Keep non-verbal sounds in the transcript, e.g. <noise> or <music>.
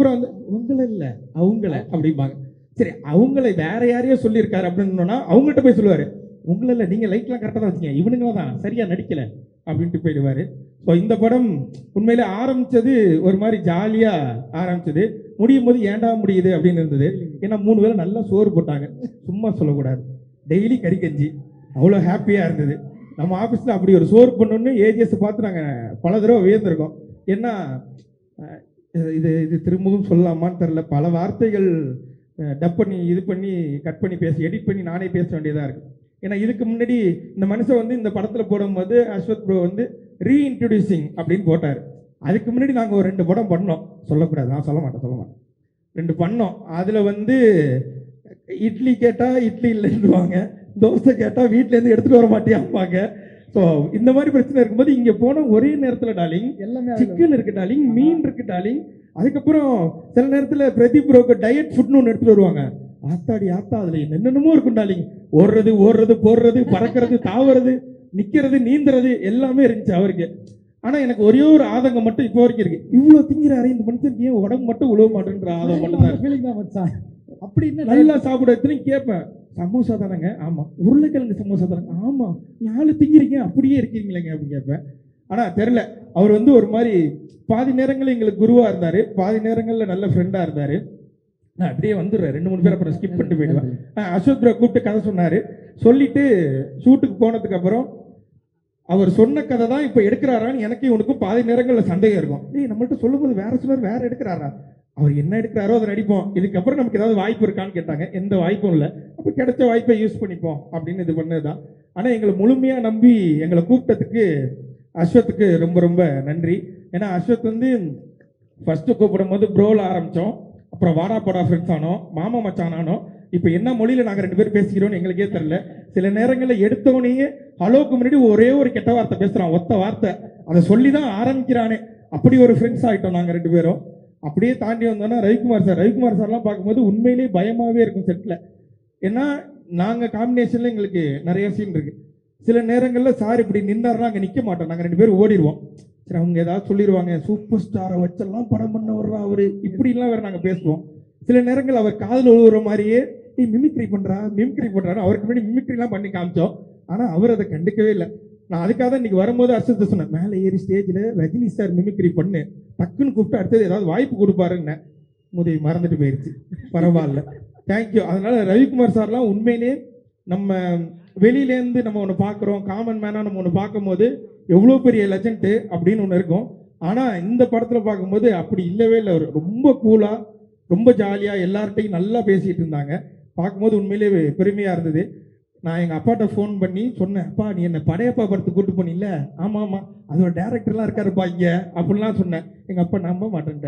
அப்புறம் வந்து உங்களை இல்லை அவங்கள அப்படிம்பாங்க. சரி அவங்களை வேற யாரையோ சொல்லியிருக்காரு அப்படின்னு அவங்கள்ட்ட போய் சொல்லுவாரு. உங்களை இல்லை நீங்கள் லைட்லாம் கரெக்டாக தான் வச்சீங்க. இவனுங்கள தான் சரியா நடிக்கல அப்படின்ட்டு போயிடுவார். ஸோ இந்த படம் உண்மையில ஆரம்பிச்சது ஒரு மாதிரி ஜாலியாக ஆரம்பிச்சது. முடியும் போது ஏண்டா முடியுது அப்படின்னு இருந்தது. ஏன்னா மூணு பேரும் நல்லா சோறு போட்டாங்க. சும்மா சொல்லக்கூடாது. டெய்லி கறி கஞ்சி. அவ்வளோ ஹாப்பியாக இருந்தது. நம்ம ஆஃபீஸில் அப்படி ஒரு சோறு பண்ணணும்னு ஏஜிஎஸ் பார்த்து நாங்கள் பல தடவை வியந்திருக்கோம். ஏன்னா இது இது திரும்பவும் சொல்லலாமான்னு தெரில பல வார்த்தைகள் டப் பண்ணி இது பண்ணி கட் பண்ணி பேசி எடிட் பண்ணி நானே பேச வேண்டியதாக இருக்குது ஏன்னா இதுக்கு முன்னாடி இந்த மனுஷன் வந்து இந்த படத்தில் போடும்போது அஸ்வத் ப்ரோ வந்து ரீஇன்ட்ரடியூசிங் அப்படின்னு போட்டார். அதுக்கு முன்னாடி நாங்கள் ஒரு ரெண்டு படம் பண்ணோம். சொல்லக்கூடாது. நான் சொல்ல மாட்டேன் சொல்ல மாட்டேன். ரெண்டு பண்ணோம். அதில் வந்து இட்லி கேட்டால் இட்லி இல்லைன்னுவாங்க. தோசை கேட்டால் வீட்டிலேருந்து எடுத்துகிட்டு வர மாட்டேம்பாங்க ஸோ இந்த மாதிரி பிரச்சனை இருக்கும்போது இங்கே போன ஒரே நேரத்தில் டாலிங் எல்லாமே சிக்கன் இருக்கு டாலிங் மீன் இருக்கு டாலிங் அதுக்கப்புறம் சில நேரத்தில் பிரதீப் ப்ரோக்கு டயட் ஃபுட்னு ஒன்று எடுத்துட்டு வருவாங்க. ஆத்தாடி ஆத்தா அதில் என்னென்னமோ இருக்கும் டாலிங் ஓடுறது ஓடுறது போடுறது பறக்கிறது <laughs> தாவுறது நிற்கிறது நீந்துறது எல்லாமே இருந்துச்சு அவருக்கு. ஆனால் எனக்கு ஒரே ஒரு ஆதங்கம் மட்டும் இப்போ வரைக்கும் இருக்கு. இவ்வளோ திங்கிறாரு இந்த மனுஷனுக்கு ஏன் உடம்பு மட்டும் உழவு மாட்டேன்ற ஆதங்கம் மட்டும் <laughs> தான் அப்படி என்ன நல்லா சாப்பிட கேட்பேன் சமோசா தானேங்க? ஆமாம் உருளைக்கிழங்கு சமோசா தானேங்க ஆமாம் நாலு திங்கிறீங்க அப்படியே இருக்கீங்களேங்க அப்படின்னு கேட்பேன் ஆனால் தெரில அவர் வந்து ஒரு மாதிரி பாதி நேரங்கள் எங்களுக்கு குருவாக இருந்தார் பாதி நேரங்களில் நல்ல ஃப்ரெண்டாக இருந்தார். நான் அப்படியே வந்துடுறேன். ரெண்டு மூணு பேர் அப்புறம் ஸ்கிப் பண்ணிட்டு போயிடுவேன். அசோக் ப்ரோ கூப்பிட்டு கதை சொன்னார். சொல்லிட்டு ஷூட்டுக்கு போனதுக்கப்புறம் அவர் சொன்ன கதை தான் இப்போ எடுக்கிறாரான்னு எனக்கு இவனுக்கும் பாதி நேரங்களில் சந்தேகம் இருக்கும். ஏய் நம்மள்கிட்ட சொல்லும்போது வேற சிலர் வேற எடுக்கிறாரா? அவர் என்ன எடுக்கிறாரோ அதை நடிப்போம். இதுக்கப்புறம் நமக்கு ஏதாவது வாய்ப்பு இருக்கான்னு கேட்டாங்க. எந்த வாய்ப்பும் இல்லை. அப்போ கிடைச்ச வாய்ப்பை யூஸ் பண்ணிப்போம் அப்படின்னு இது பண்ணது தான் ஆனால் எங்களை முழுமையாக நம்பி எங்களை கூப்பிட்டதுக்கு அஸ்வத்துக்கு ரொம்ப ரொம்ப நன்றி. ஏன்னா அஸ்வத் வந்து ஃபஸ்ட்டு கூப்பிடும் போது ப்ரோவில் ஆரம்பித்தோம் அப்புறம் வாடா போடா ஃப்ரெண்ட்ஸ் ஆனோம். மாமா மச்சான் ஆனோம். இப்போ என்ன மொழியில் நாங்கள் ரெண்டு பேரும் பேசிக்கிறோம்னு எங்களுக்கே தெரில சில நேரங்களில் எடுத்தவனையே ஹலோக்கு முன்னாடி ஒரே ஒரு கெட்ட வார்த்தை பேசுகிறான் ஒத்த வார்த்தை. அதை சொல்லி தான் ஆரம்பிக்கிறானே. அப்படி ஒரு ஃப்ரெண்ட்ஸ் ஆகிட்டோம் நாங்கள் ரெண்டு பேரும். அப்படியே தாண்டி வந்தோன்னா ரவிக்குமார் சார். ரவிக்குமார் சார்லாம் பார்க்கும்போது உண்மையிலேயே பயமாகவே இருக்கும் செட்டில் ஏன்னா நாங்கள் காம்பினேஷனில் எங்களுக்கு நிறைய சீன் இருக்குது சில நேரங்களில் சார் இப்படி நின்னார்னா அங்கே நிற்க மாட்டோம். நாங்கள் ரெண்டு பேரும் ஓடிடுவோம். சரி அவங்க ஏதாவது சொல்லிடுவாங்க. சூப்பர் ஸ்டாரை வச்செல்லாம் படம் பண்ண வர்றா அவர். இப்படிலாம் வேறு நாங்கள் பேசுவோம். சில நேரங்கள் அவர் காதில் உழுவுற மாதிரியே நீ மிமிக்ரி பண்ணுறா மிமிக்ரி பண்ணுறான்னு அவருக்கு முன்னாடி மிமிக்ரிலாம் பண்ணி காமிச்சோம். ஆனால் அவர் அதை கண்டுக்கவே இல்லை. நான் அதுக்காக தான் இன்னைக்கு வரும்போது அர்ஷத்தை சொன்னேன் மேலே ஏறி ஸ்டேஜில் ரஜினி சார் மிமிக்ரி பண்ணு. டக்குன்னு கூப்பிட்டு அடுத்தது ஏதாவது வாய்ப்பு கொடுப்பாருன்னு. முதை மறந்துட்டு போயிடுச்சு பரவாயில்ல. தேங்க்யூ அதனால ரவிக்குமார் சார்லாம் உண்மையிலே நம்ம வெளியிலேருந்து நம்ம ஒன்று பார்க்குறோம். காமன் மேனாக நம்ம ஒன்று பார்க்கும்போது எவ்வளோ பெரிய லெஜண்ட்டு அப்படின்னு ஒன்று இருக்கும். ஆனால் இந்த படத்தில் பார்க்கும்போது அப்படி இல்லவே இல்லை. அவர் ரொம்ப கூலாக ரொம்ப ஜாலியாக எல்லார்ட்டையும் நல்லா பேசிகிட்டு இருந்தாங்க. பார்க்கும்போது உண்மையிலே பெருமையாக இருந்தது. நான் எங்கள் அப்பாட்ட ஃபோன் பண்ணி சொன்னேன் அப்பா நீ என்னை படையப்பா படத்துக்கு கூட்டு போனில்ல? ஆமாம் ஆமாம் அதோட டேரக்டர்லாம் இருக்காருப்பா இங்கே அப்படிலாம் சொன்னேன். எங்கள் அப்பா நம்ப மாட்டேன்ட்டேன்